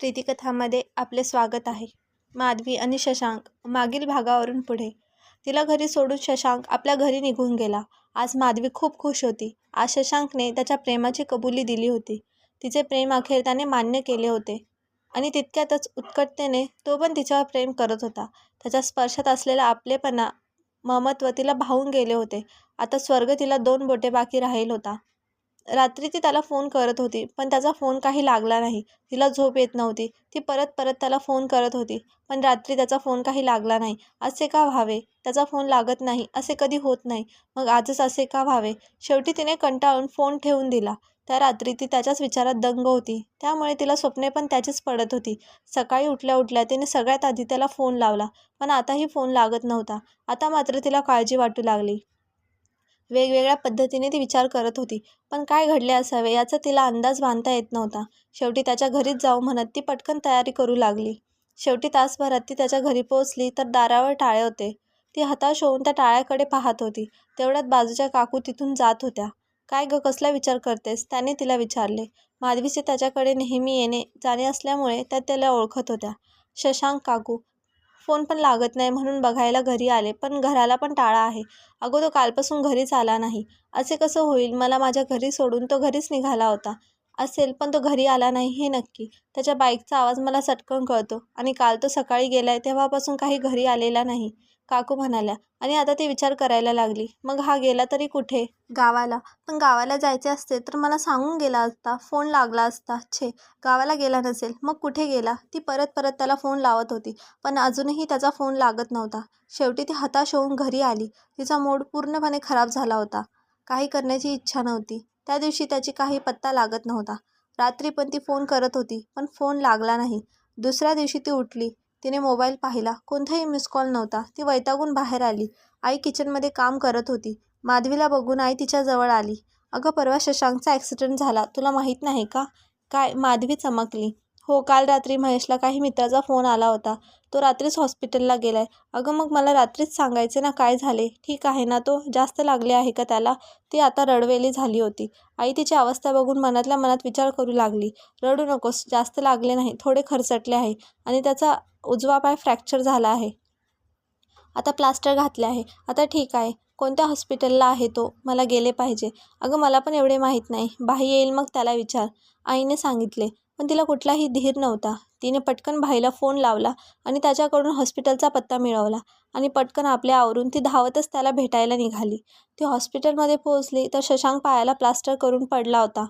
प्रीतिकथामध्ये आपले स्वागत आहे. माधवी आणि शशांक मागील भागावरून पुढे. तिला घरी सोडून शशांक आपल्या घरी निघून गेला. आज माधवी खूप खुश होती. आज शशांकने त्याच्या प्रेमाची कबुली दिली होती. तिचे प्रेम अखेर त्याने मान्य केले होते. आणि तितक्यातच उत्कटतेने तो पण तिच्यावर प्रेम करत होता. त्याच्या स्पर्शात असलेला आपलेपणा ममत्व तिला भावून गेले होते. आता स्वर्ग तिला दोन बोटे बाकी राहील होता. रात्री ती त्याला फोन करत होती पण त्याचा फोन काही लागला नाही. तिला झोप येत नव्हती. ती परत परत त्याला फोन करत होती पण रात्री त्याचा फोन काही लागला नाही. असे का व्हावे? त्याचा फोन लागत नाही. असे कधी होत नाही. मग आजच असे का व्हावे? शेवटी तिने कंटाळून फोन ठेवून दिला. त्या रात्री ती त्याच्याच विचारात दंग होती. त्यामुळे तिला स्वप्ने पण त्याचीच पडत होती. सकाळी उठल्या उठल्या तिने सगळ्यात आधी त्याला फोन लावला पण आताही फोन लागत नव्हता. आता मात्र तिला काळजी वाटू लागली. वेगवेगळ्या पद्धतीने ती विचार करत होती. पण काय घडले असावे याचा तिला अंदाज बांधता येत नव्हता. शेवटी त्याच्या घरीच जाऊ म्हणत ती पटकन तयारी करू लागली. शेवटी तासभरात ती त्याच्या घरी पोहोचली तर दारावर टाळे होते. ती हताश होऊन त्या टाळ्याकडे पाहत होती. तेवढ्यात बाजूच्या काकू तिथून जात होत्या. काय ग कसला विचार करतेस? त्याने तिला विचारले. माधवीचे त्याच्याकडे नेहमी येणे जाणे असल्यामुळे त्या त्याला ओळखत होत्या. शशांक काकू फोन पण लागत नाही म्हणून बघायला घरी आले पण घराला पण टाळा आहे. अगो तो कालपासून घरीच आला नाही. असे कसं होईल? मला माझ्या घरी सोडून तो घरीच निघाला होता. असेल पण तो घरी आला नाही हे नक्की. त्याच्या बाईकचा आवाज मला सटकन कळतो. आणि काल तो सकाळी गेलाय तेव्हापासून काही घरी आलेला नाही. काकू म्हणाल्या आणि आता ती विचार करायला लागली. मग हा गेला तरी कुठे? गावाला. पण गावाला जायचे असते तर मला सांगून गेला असता. फोन लागला असता. छे गावाला गेला नसेल. मग कुठे गेला? ती परत परत त्याला फोन लावत होती. पण अजूनही त्याचा फोन लागत नव्हता. शेवटी ती हताश होऊन घरी आली. तिचा मूड पूर्णपणे खराब झाला होता. काही करण्याची इच्छा नव्हती. त्या दिवशी त्याची काही पत्ता लागत नव्हता. रात्री पण ती फोन करत होती पण फोन लागला नाही. दुसऱ्या दिवशी ती उठली. तिने मोबाईल पाहिला. कोणताही मिस कॉल नव्हता. ती वैतागून बाहेर आली. आई किचनमध्ये काम करत होती. माधवीला बघून आई तिच्या जवळ आली. अगं परवा शशांकचा ॲक्सिडेंट झाला. तुला माहीत नाही का? काय? माधवी चमकली. हो काल रात्री महेशला काही मित्राचा फोन आला होता. तो रात्रीच हॉस्पिटलला गेलाय. अगं मग मला रात्रीच सांगायचे ना काय झाले? ठीक आहे ना तो? जास्त लागले आहे का त्याला? ती आता रडवेली झाली होती. आई तिची अवस्था बघून मनातल्या मनात विचार करू लागली. रडू नकोस जास्त लागले नाही थोडे खरचटले आहे आणि त्याचा उजवा पाय फ्रॅक्चर झाला आहे. आता प्लास्टर घातले आहे. आता ठीक आहे. कोणत्या हॉस्पिटलला आहे तो? मला गेले पाहिजे. अगं मला पण एवढे माहीत नाही. बाई येईल मग त्याला विचार. आईने सांगितले. पण तिला कुठलाही धीर नव्हता. तिने पटकन भाईला फोन लावला आणि त्याच्याकडून हॉस्पिटलचा पत्ता मिळवला आणि पटकन आपल्या आवरून ती धावतच त्याला भेटायला निघाली. ती हॉस्पिटलमध्ये पोहोचली तर शशांक पायाला प्लास्टर करून पडला होता.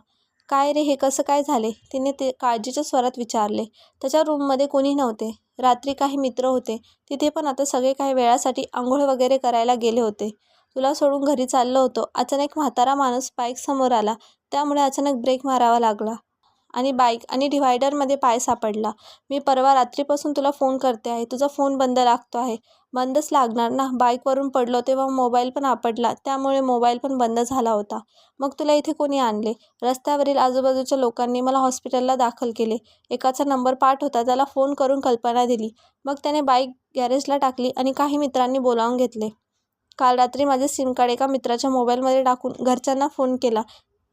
काय रे हे कसं काय झाले? तिने ते काळजीच्या स्वरात विचारले. त्याच्या रूममध्ये कोणी नव्हते. रात्री काही मित्र होते. तिथे पण आता सगळे काही वेळासाठी आंघोळ वगैरे करायला गेले होते. तुला सोडून घरी चाललो होतो. अचानक म्हातारा माणूस बाईक समोर आला. त्यामुळे अचानक ब्रेक मारावा लागला. आणि बाईक आणि डिव्हायडरमध्ये पाय सापडला. मी परवा रात्रीपासून तुला फोन करते आहे. तुझा फोन बंद लागतो आहे. बंदच लागणार ना? बाईकवरून पडलो तेव्हा मोबाईल पण आपडला त्यामुळे मोबाईल पण बंद झाला होता. मग तुला इथे कोणी आणले? रस्त्यावरील आजूबाजूच्या लोकांनी मला हॉस्पिटलला दाखल केले. एकाचा नंबर पाठ होता. त्याला फोन करून कल्पना दिली. मग त्याने बाईक गॅरेजला टाकली आणि काही मित्रांनी बोलावून घेतले. काल रात्री माझे सिम कार्ड एका मित्राच्या मोबाईलमध्ये टाकून घरच्यांना फोन केला.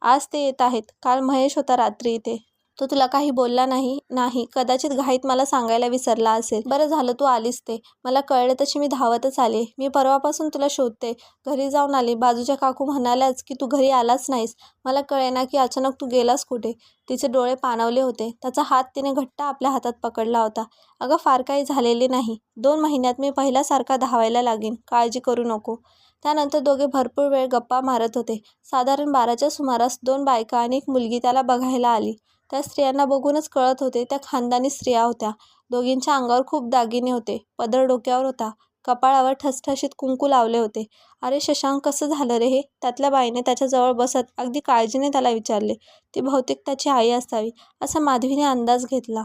आज ते येत आहेत. काल महेश होता रात्री इथे. तो तुला काही बोलला नाही नाही. कदाचित घाईत मला सांगायला विसरला असेल. बरं झालं तू आलीस ते. मला कळलं तशी मी धावतच आले. मी परवापासून तुला शोधते. घरी जाऊन आले. बाजूच्या काकू म्हणाल्याच की तू घरी आलाच नाहीस. मला कळे ना की अचानक तू गेलास कुठे? तिचे डोळे पाणवले होते. त्याचा हात तिने घट्ट आपल्या हातात पकडला होता. अगं फार काही झालेले नाही. दोन महिन्यात मी पहिल्यासारखा धावायला लागेन. काळजी करू नको. त्यानंतर दोघे भरपूर वेळ गप्पा मारत होते. साधारण बाराच्या सुमारास दोन बायका आणि एक मुलगी त्याला बघायला आली. त्या स्त्रियांना बघूनच कळत होते त्या खानदानी स्त्रिया होत्या. दोघींच्या अंगावर खूप दागिने होते. पदर डोक्यावर होता. कपाळावर ठसठशीत कुंकू लावले होते. अरे शशांक कसं झालं रे हे त्यातल्या बाईने त्याच्याजवळ बसत अगदी काळजीने त्याला विचारले. ती बहुतेक त्याची आई असावी. असा माधवीने अंदाज घेतला.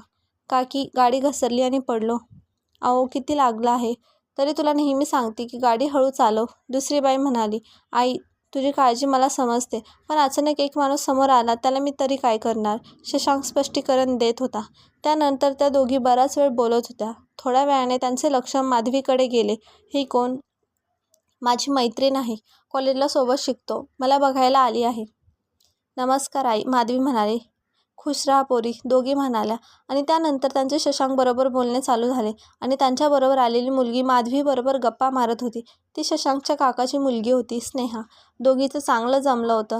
काकी गाडी घसरली आणि पडलो. अहो किती लागलं आहे? तरी तुला नेहमी सांगते की गाडी हळू चालव. दुसरी बाई म्हणाली आई तुझी काळजी मला समजते पण अचानक एक माणूस समोर आला त्याला मी तरी काय करणार? शशांक स्पष्टीकरण देत होता. त्यानंतर त्या दोघी बराच वेळ बोलत होत्या. थोड्या वेळाने त्यांचे लक्ष माधवीकडे गेले. ही कोण? माझी मैत्रीण आहे. कॉलेजला सोबत शिकतो. मला बघायला आली आहे. नमस्कार आई माधवी म्हणाले. खुश राहा पोरी दोघी म्हणाल्या. आणि त्यानंतर त्यांचे शशांकबरोबर बोलणे चालू झाले आणि त्यांच्याबरोबर आलेली मुलगी माधवीबरोबर गप्पा मारत होती. ती शशांकच्या काकाची मुलगी होती स्नेहा. दोघीचं चांगलं जमलं होतं.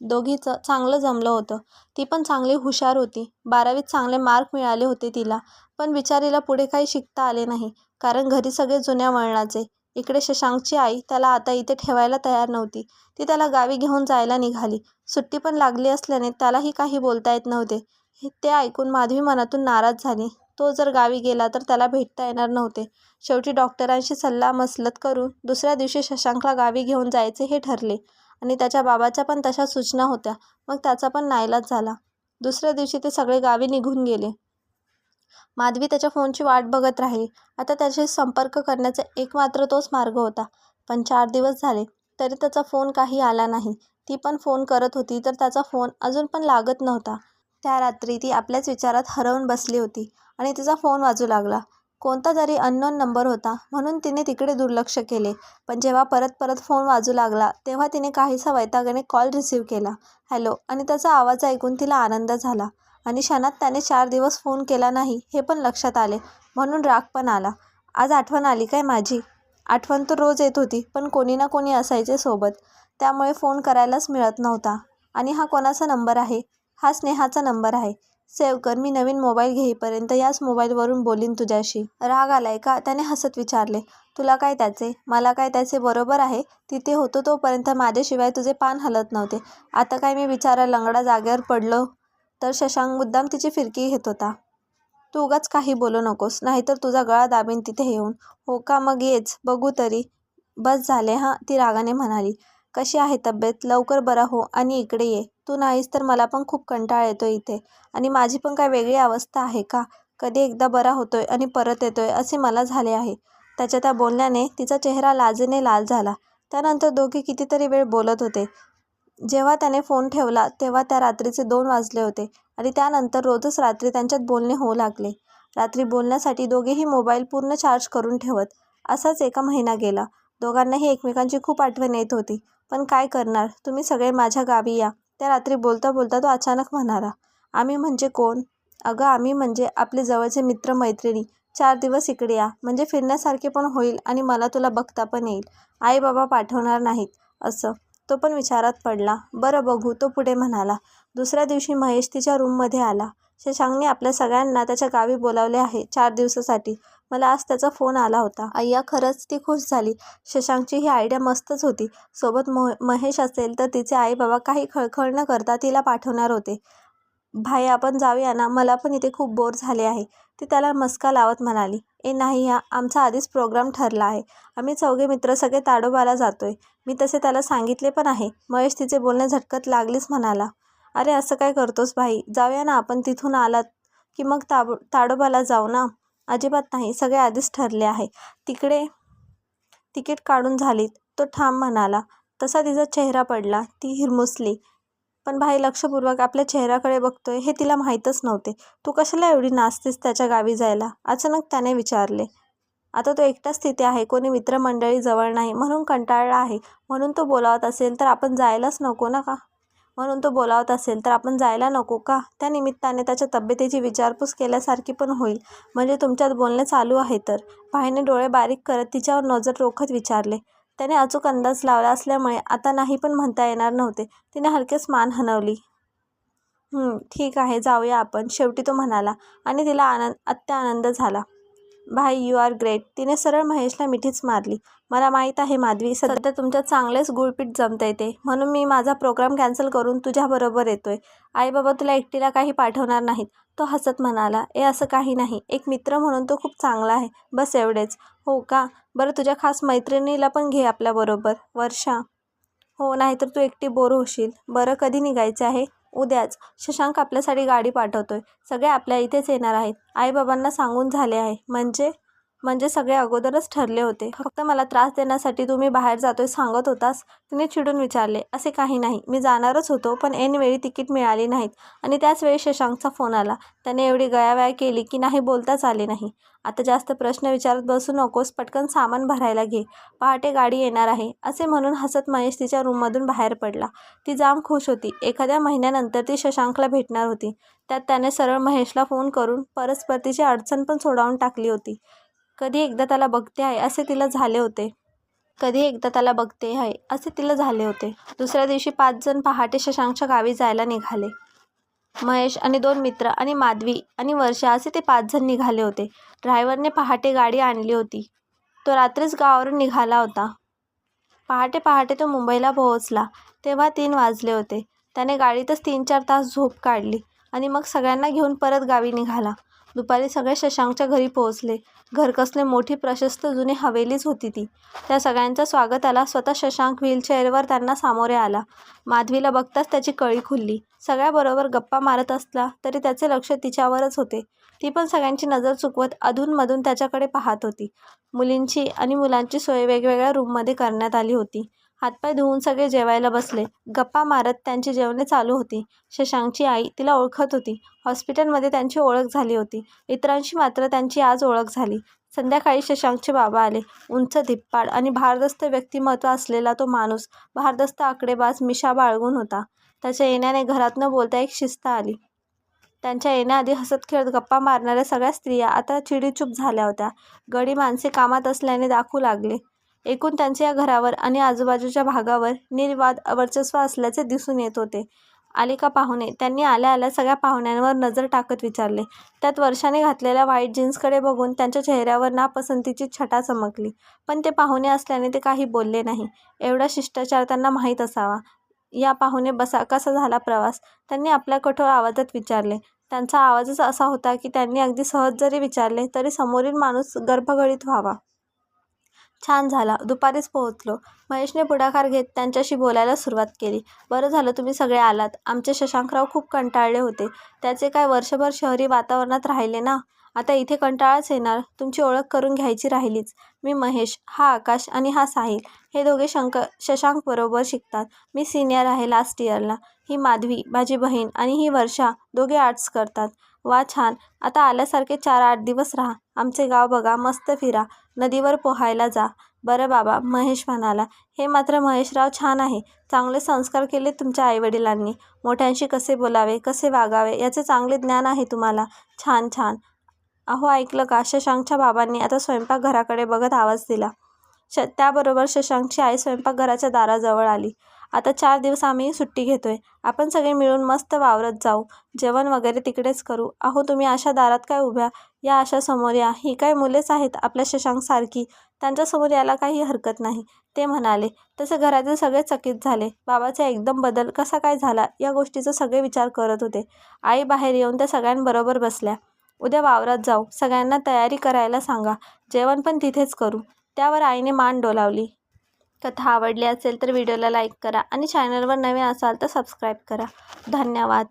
दोघीचं चांगलं जमलं होतं. ती पण चांगली हुशार होती. बारावीत चांगले मार्क मिळाले होते तिला पण बिचारीला पुढे काही शिकता आले नाही कारण घरी सगळे जुन्या वळणाचे. इकडे शशांकची आई त्याला आता इथे ठेवायला तयार नव्हती. ती त्याला गावी घेऊन जायला निघाली. सुट्टी पण लागली असल्याने त्यालाही काही बोलता येत नव्हते. ते ऐकून माधवी मनातून नाराज झाली. तो जर गावी गेला तर त्याला भेटता येणार नव्हते. शेवटी डॉक्टरांशी सल्ला मसलत करून दुसऱ्या दिवशी शशांकला गावी घेऊन जायचे हे ठरले आणि त्याच्या बाबाच्या पण तशा सूचना होत्या. मग त्याचा पण नाईलाज झाला. दुसऱ्या दिवशी ते सगळे गावी निघून गेले. माधवी त्याच्या फोनची वाट बघत राहिली. आता त्याशी संपर्क करण्याचा एकमात्र तोच मार्ग होता. पण चार दिवस झाले. तरी त्याचा फोन काही आला नाही. ती पण फोन करत होती तर त्याचा फोन अजून पण लागत नव्हता. त्या रात्री ती आपल्याच विचारात हरवून बसली होती आणि तिचा फोन वाजू लागला. कोणता तरी अननोन नंबर होता म्हणून तिने तिकडे दुर्लक्ष केले. पण जेव्हा परत परत फोन वाजू लागला तेव्हा तिने काहीसा वैतागाने कॉल रिसीव्ह केला. हॅलो आणि त्याचा आवाज ऐकून तिला आनंद झाला. आणि क्षणात त्याने चार दिवस फोन केला नाही हे पण लक्षात आले म्हणून राग पण आला. आज आठवण आली काय माझी? आठवण तर रोज येत होती पण कोणी ना कोणी असायचे सोबत. त्यामुळे फोन करायलाच मिळत नव्हता. आणि हा कोणाचा नंबर आहे? हा स्नेहाचा नंबर आहे. सेव्ह कर मी नवीन मोबाईल घेईपर्यंत याच मोबाईलवरून बोलीन तुझ्याशी. राग आलाय का? त्याने हसत विचारले. तुला काय त्याचे? मला काय त्याचे बरोबर आहे? तिथे होतो तोपर्यंत माझ्याशिवाय तुझे पान हलत नव्हते. आता काय मी बिचारा लंगडा जागेवर पडलो तर शशांक मुद्दाम तिची फिरकी घेत होता. तू उगाच काही बोलू नकोस नाहीतर तुझा गळा दाबीन तिथे येऊन. हो का? मग येच. बघू तरी. बस झाले हां ती रागाने म्हणाली. कशी आहे तब्येत? लवकर बरा हो. आणि इकडे ये. तू नाहीस तर मला पण खूप कंटाळा येतो इथे. आणि माझी पण काय वेगळी अवस्था आहे का? कधी एकदा बरा होतोय आणि परत येतोय असे मला झाले आहे. त्याच्या त्या बोलण्याने तिचा चेहरा लाजेने लाल झाला. त्यानंतर दोघे कितीतरी वेळ बोलत होते. जेव्हा त्याने फोन ठेवला तेव्हा त्या रात्रीचे दोन वाजले होते आणि त्यानंतर रोजच रात्री त्यांच्यात बोलणे होऊ लागले. रात्री बोलण्यासाठी दोघेही मोबाईल पूर्ण चार्ज करून ठेवत असाच एका महिना गेला. दोघांनाही एकमेकांची खूप आठवण येत होती. पण काय करणार? तुम्ही सगळे माझ्या गावी या. त्या रात्री बोलता बोलता तो अचानक म्हणाला आम्ही म्हणजे कोण? अगं आम्ही म्हणजे आपले जवळचे मित्र मैत्रिणी चार दिवस इकडे या. म्हणजे फिरण्यासारखे पण होईल आणि मला तुला बघता पण येईल. आई बाबा पाठवणार नाहीत. असं. तो पण विचारात पडला. बरं बघू तो पुढे म्हणाला. दुसऱ्या दिवशी महेश तिच्या रूममध्ये आला. शशांकने आपल्या सगळ्यांना त्याच्या गावी बोलावले आहे चार दिवसासाठी. मला आज त्याचा फोन आला होता. अय्या खरंच ती खुश झाली. शशांकची ही आयडिया मस्तच होती. सोबत मोह महेश असेल तर तिचे आई बाबा काही खळखळ न करता तिला पाठवणार होते. भाई आपण जाऊया ना? मला पण इथे खूप बोर झाले आहे. ती त्याला मस्का लावत म्हणाली. ए नाही हा आमचा आधीच प्रोग्राम ठरला आहे. आम्ही चौघे मित्र सगळे ताडोबाला जातोय. मी तसे त्याला सांगितले पण आहे. महेश तिचे बोलणे झटकत लागलीच म्हणाला. अरे असं काय करतोस भाई? जाऊया ना आपण तिथून आलात की मग ताब ताडोबाला जाऊ ना? अजिबात नाही सगळे आधीच ठरले आहे. तिकडे तिकीट काढून झालीत. तो ठाम म्हणाला तसा तिचा चेहरा पडला ती हिरमुसली. पण भाई लक्षपूर्वक आपल्या चेहऱ्याकडे बघतोय हे तिला माहीतच नव्हते. तू कशाला एवढी नाचतेस त्याच्या गावी जायला? अचानक त्याने विचारले. आता तो एकटाच तिथे आहे कोणी मित्रमंडळी जवळ नाही म्हणून कंटाळला आहे. म्हणून तो बोलावत असेल तर आपण जायलाच नको ना का म्हणून तो बोलावत असेल तर आपण जायला नको का? त्या निमित्ताने त्याच्या तब्येतीची विचारपूस केल्यासारखी पण होईल. म्हणजे तुमच्यात बोलणे चालू आहे तर. भाईने डोळे बारीक करत तिच्यावर नजर रोखत विचारले. त्याने अचूक अंदाज लावला असल्यामुळे आता नाही पण म्हणता येणार नव्हते. तिने हलकेच मान हनवली. ठीक आहे जाऊया आपण शेवटी तो म्हणाला आणि तिला आनंद अत्यानंद झाला. भाई यू आर ग्रेट तिने सरळ महेशला मिठीच मारली. मला माहीत आहे माधवी सध्या तुमच्या चांगलेच गुळपीट जमता येते म्हणून मी माझा प्रोग्राम कॅन्सल करून तुझ्याबरोबर येतोय. आई बाबा तुला एकटीला काही पाठवणार नाहीत. तो हसत म्हणाला ए असं काही नाही. एक मित्र म्हणून तो खूप चांगला आहे. बस एवढेच. हो का? बरं तुझ्या खास मैत्रिणीला पण घे आपल्याबरोबर वर्षा. हो नाहीतर तू एकटी बोर होशील. बरं कधी निघायचं आहे? उद्याच शशांक आपल्यासाठी गाडी पाठवतोय. सगळे आपल्या इथेच येणार आहेत. आईबाबांना सांगून झाले आहे. म्हणजे? म्हणजे सगळे अगोदरच ठरले होते. फक्त मला त्रास देण्यासाठी तुम्ही बाहेर जातोय सांगत होतास. तिने चिडून विचारले असे काही नाही. मी जाणारच होतो पण ऐनवेळी तिकीट मिळाली नाहीत. आणि त्याचवेळी शशांकचा फोन आला. त्याने एवढी गयावया केली की नाही बोलताच आले नाही. आता जास्त प्रश्न विचारत बसू नकोस. पटकन सामान भरायला घे. पहाटे गाडी येणार आहे. असे म्हणून हसत महेश तिच्या रूममधून बाहेर पडला. ती जाम खुश होती. एखाद्या महिन्यानंतर ती शशांकला भेटणार होती. त्यात त्याने सरळ महेशला फोन करून परस्पर तिची अडचण पण सोडावून टाकली होती. कधी एकदा त्याला बघते आहे असे तिला झाले होते. कधी एकदा त्याला बघते आहे असे तिला झाले होते. दुसऱ्या दिवशी पाच जण पहाटे शशांकच्या गावी जायला निघाले. महेश आणि दोन मित्र आणि माधवी आणि वर्षा असे ते पाच जण निघाले होते. ड्रायव्हरने पहाटे गाडी आणली होती. तो रात्रीच गावावरून निघाला होता. पहाटे पहाटे तो मुंबईला पोहोचला. तेव्हा तीन वाजले होते. त्याने गाडीतच तीन चार तास झोप काढली आणि मग सगळ्यांना घेऊन परत गावी निघाला. दुपारी सगळे शशांकच्या घरी पोहोचले. घरकसले मोठी प्रशस्त जुनी हवेलीच होती ती. त्या सगळ्यांच्या स्वागताला स्वतः शशांक व्हीलचेअरवर त्यांना सामोरे आला. माधवीला बघताच त्याची कळी खुलली. सगळ्याबरोबर गप्पा मारत असला तरी त्याचे लक्ष तिच्यावरच होते. ती पण सगळ्यांची नजर चुकवत अधूनमधून त्याच्याकडे पाहत होती. मुलींची आणि मुलांची सोय वेगवेगळ्या रूममध्ये करण्यात आली होती. हातपाय धुवून सगळे जेवायला बसले. गप्पा मारत त्यांची जेवणे चालू होती. शशांकची आई तिला ओळखत होती. हॉस्पिटलमध्ये त्यांची ओळख झाली होती. इतरांशी मात्र त्यांची आज ओळख झाली. संध्याकाळी शशांकचे बाबा आले. उंच धिप्पाड आणि भारदस्त व्यक्तिमत्व असलेला तो माणूस भारदस्त आकडेबाज मिशा बाळगून होता. त्याच्या येण्याने घरात न बोलता एक शिस्त आली. त्यांच्या येण्याआधी हसत खेळत गप्पा मारणाऱ्या सगळ्या स्त्रिया आता चिडीचूप झाल्या होत्या. गडी माणसे कामात असल्याने दाखवू लागले. एकूण त्यांच्या या घरावर आणि आजूबाजूच्या भागावर निर्वाद वर्चस्व असल्याचे दिसून येत होते. आले का पाहुणे त्यांनी आल्या आल्या सगळ्या पाहुण्यांवर नजर टाकत विचारले. त्यात वर्षाने घातलेल्या व्हाईट जीन्सकडे बघून त्यांच्या चेहऱ्यावर नापसंतीची छटा चमकली. पण ते पाहुणे असल्याने ते काही बोलले नाही. एवढा शिष्टाचार त्यांना माहीत असावा. या पाहुणे बसा कसा झाला प्रवास? त्यांनी आपल्या कठोर आवाजात विचारले. त्यांचा आवाजच असा होता की त्यांनी अगदी सहज जरी विचारले तरी समोरील माणूस गर्भगळीत व्हावा. छान झाला. दुपारीच पोहोचलो. महेशने पुढाकार घेत त्यांच्याशी बोलायला सुरुवात केली. बरं झालं तुम्ही सगळे आलात. आमचे शशांकराव खूप कंटाळले होते. त्याचे काय वर्षभर शहरी वातावरणात राहिले ना? आता इथे कंटाळाच येणार. तुमची ओळख करून घ्यायची राहिलीच. मी महेश हा आकाश आणि हा साहिल. हे दोघे शंक शशांकबरोबर शिकतात. मी सिनियर आहे लास्ट इयरला. ही माधवी माझी बहीण आणि ही वर्षा दोघे आर्ट्स करतात. वा छान. आता आल्यासारखे चार आठ दिवस राहा. आमचे गाव बघा. मस्त फिरा. नदीवर पोहायला जा. बरं बाबा महेश म्हणाला. हे मात्र महेशराव छान आहे. चांगले संस्कार केले तुमच्या आईवडिलांनी. मोठ्यांशी कसे बोलावे कसे वागावे याचे चांगले ज्ञान आहे तुम्हाला. छान छान. अहो ऐकलं का? शशांकच्या बाबांनी आता स्वयंपाकघराकडे बघत आवाज दिला. श त्याबरोबर शशांकची आई स्वयंपाकघराच्या दाराजवळ आली. आता चार दिवस आम्ही सुट्टी घेतोय. आपण सगळे मिळून मस्त वावरत जाऊ. जेवण वगैरे तिकडेच करू. अहो तुम्ही अशा दारात काय उभ्या? या अशा समोर या. ही काय मुलेच आहेत आपल्या शशांकसारखी. त्यांच्यासमोर याला काही हरकत नाही. ते म्हणाले तसे घरातील सगळे चकित झाले. बाबाचा एकदम बदल कसा काय झाला या गोष्टीचा सगळे विचार करत होते. आई बाहेर येऊन त्या सगळ्यांबरोबर बसल्या. उद्या वावरात जाऊ. सगळ्यांना तयारी करायला सांगा. जेवण पण तिथेच करू. त्यावर आईने मान डोलावली. कथा आवडली असेल तर व्हिडिओला लाईक करा आणि चॅनलवर नवीन असाल तर सबस्क्राईब करा. धन्यवाद.